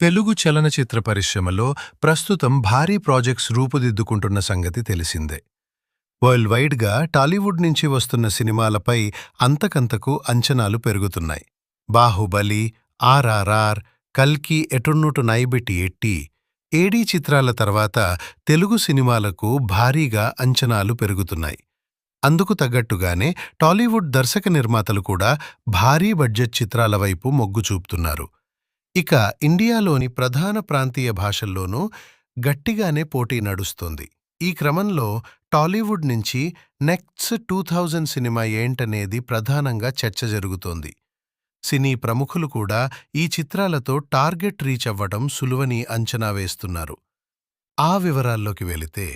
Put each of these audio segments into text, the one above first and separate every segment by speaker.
Speaker 1: తెలుగు చలనచిత్ర పరిశ్రమలో ప్రస్తుతం భారీ ప్రాజెక్ట్స్ రూపుదిద్దుకుంటున్న సంగతి తెలిసిందే. వరల్డ్ వైడ్గా టాలీవుడ్ నుంచి వస్తున్న సినిమాలపై అంతకంతకు అంచనాలు పెరుగుతున్నాయి. బాహుబలి ఆర్ఆర్ఆర్ కల్కి ఎటున్నటు నైబిటి ఎట్టి ఏడీ చిత్రాల తర్వాత తెలుగు సినిమాలకు భారీగా అంచనాలు పెరుగుతున్నాయి. అందుకు తగ్గట్టుగానే టాలీవుడ్ దర్శక నిర్మాతలు కూడా భారీ బడ్జెట్ చిత్రాల వైపు మొగ్గు చూపుతున్నారు. ఇక ఇండియాలోని ప్రధాన ప్రాంతీయ భాషల్లోనూ గట్టిగానే పోటీ నడుస్తోంది. ఈ క్రమంలో టాలీవుడ్ నుంచి నెక్స్ట్ టూ థౌజండ్ సినిమా ఏంటనేది ప్రధానంగా చర్చ జరుగుతోంది. సినీ ప్రముఖులు కూడా ఈ చిత్రాలతో టార్గెట్ రీచ్ అవ్వడం సులువని అంచనా వేస్తున్నారు. ఆ వివరాల్లోకి వెళితే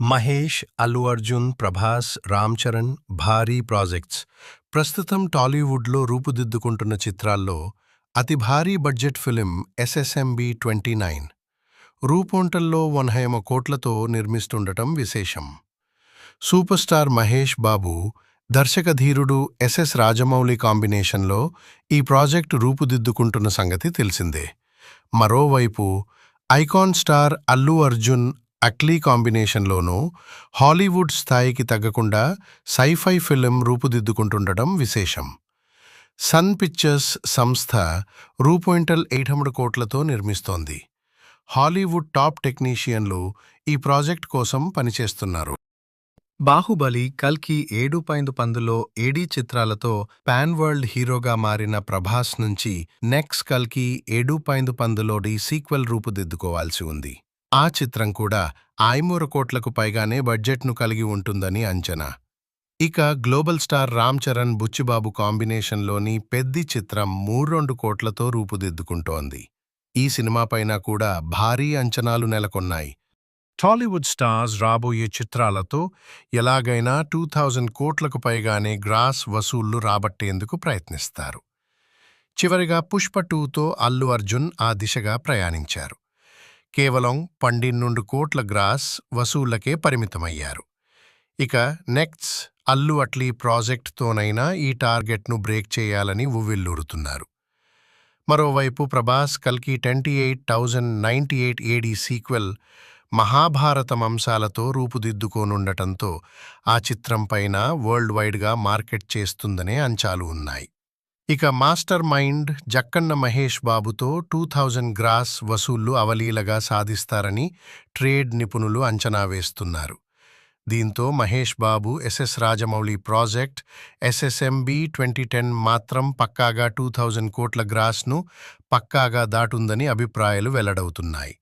Speaker 1: మహేష్ అల్లు అర్జున్ ప్రభాస్ రామ్ చరణ్ భారీ ప్రాజెక్ట్స్. ప్రస్తుతం టాలీవుడ్లో రూపుదిద్దుకుంటున్న చిత్రాల్లో అతి భారీ budget film SSMB twenty nine. రూపొంటల్లో వన్హేమ కోట్లతో నిర్మిస్తుండటం విశేషం. సూపర్ స్టార్ మహేష్ బాబు దర్శకధీరుడు ఎస్ఎస్ రాజమౌళి కాంబినేషన్లో ఈ ప్రాజెక్టు రూపుదిద్దుకుంటున్న సంగతి తెలిసిందే. మరోవైపు ఐకాన్ స్టార్ అల్లు అర్జున్ అక్లీ కాంబినేషన్లోనూ హాలీవుడ్ స్థాయికి తగ్గకుండా సైఫై ఫిలిం రూపుదిద్దుకుంటుండటం విశేషం. సన్ పిక్చర్స్ సంస్థ రూపాయింటల్ ఎయిట్ హండ్రెడ్ కోట్లతో నిర్మిస్తోంది. హాలీవుడ్ టాప్ టెక్నీషియన్లు ఈ ప్రాజెక్ట్ కోసం పనిచేస్తున్నారు. బాహుబలి కల్కి ఏడు పాయింట్ పందులో ఏడీ చిత్రాలతో పాన్ వరల్డ్ హీరోగా మారిన ప్రభాస్ నుంచి నెక్స్ట్ కల్కి ఏడు పాయింట్ పందులోడి సీక్వెల్ రూపుదిద్దుకోవాల్సి ఉంది. ఆ చిత్రం కూడా ఆయమూర కోట్లకు పైగానే బడ్జెట్ను కలిగి ఉంటుందని అంచనా. ఇక గ్లోబల్ స్టార్ రామ్ చరణ్ బుచ్చిబాబు కాంబినేషన్లోని పెద్ది చిత్రం మూర్రొండు కోట్లతో రూపుదిద్దుకుంటోంది. ఈ సినిమాపైన కూడా భారీ అంచనాలు నెలకొన్నాయి. టాలీవుడ్ స్టార్స్ రాబోయే చిత్రాలతో ఎలాగైనా టూ థౌజండ్ కోట్లకు పైగానే గ్రాస్ వసూళ్ళు రాబట్టేందుకు ప్రయత్నిస్తారు. చివరిగా పుష్ప టూతో అల్లు అర్జున్ ఆ దిశగా ప్రయాణించారు. కేవలం పన్నెండు కోట్ల గ్రాస్ వసూళ్ళకే పరిమితమయ్యారు. ఇక నెక్స్ట్ అల్లు అట్లీ ప్రాజెక్ట్తోనైనా ఈ టార్గెట్ను బ్రేక్ చేయాలని ఉవ్విల్లూరుతున్నారు మరోవైపు ప్రభాస్ కల్కి twenty eight thousand ninety eight AD sequel Mahabharatam అంశాలతో రూపుదిద్దుకోనుండటంతో ఆ చిత్రం పైన వరల్డ్ వైడ్గా మార్కెట్ చేస్తుందనే అంచాలు ఉన్నాయి. ఇక మాస్టర్ మైండ్ జక్కన్న మహేష్ బాబుతో టూ థౌజండ్ గ్రాస్ వసూళ్ళు అవలీలగా సాధిస్తారని ట్రేడ్ నిపుణులు అంచనా వేస్తున్నారు. దీంతో Mahesh Babu SS Rajamouli project SSMB twenty ten మాత్రం పక్కాగా టూ థౌజండ్ కోట్ల గ్రాస్ను పక్కాగా దాటుందని అభిప్రాయాలు వెల్లడవుతున్నాయి.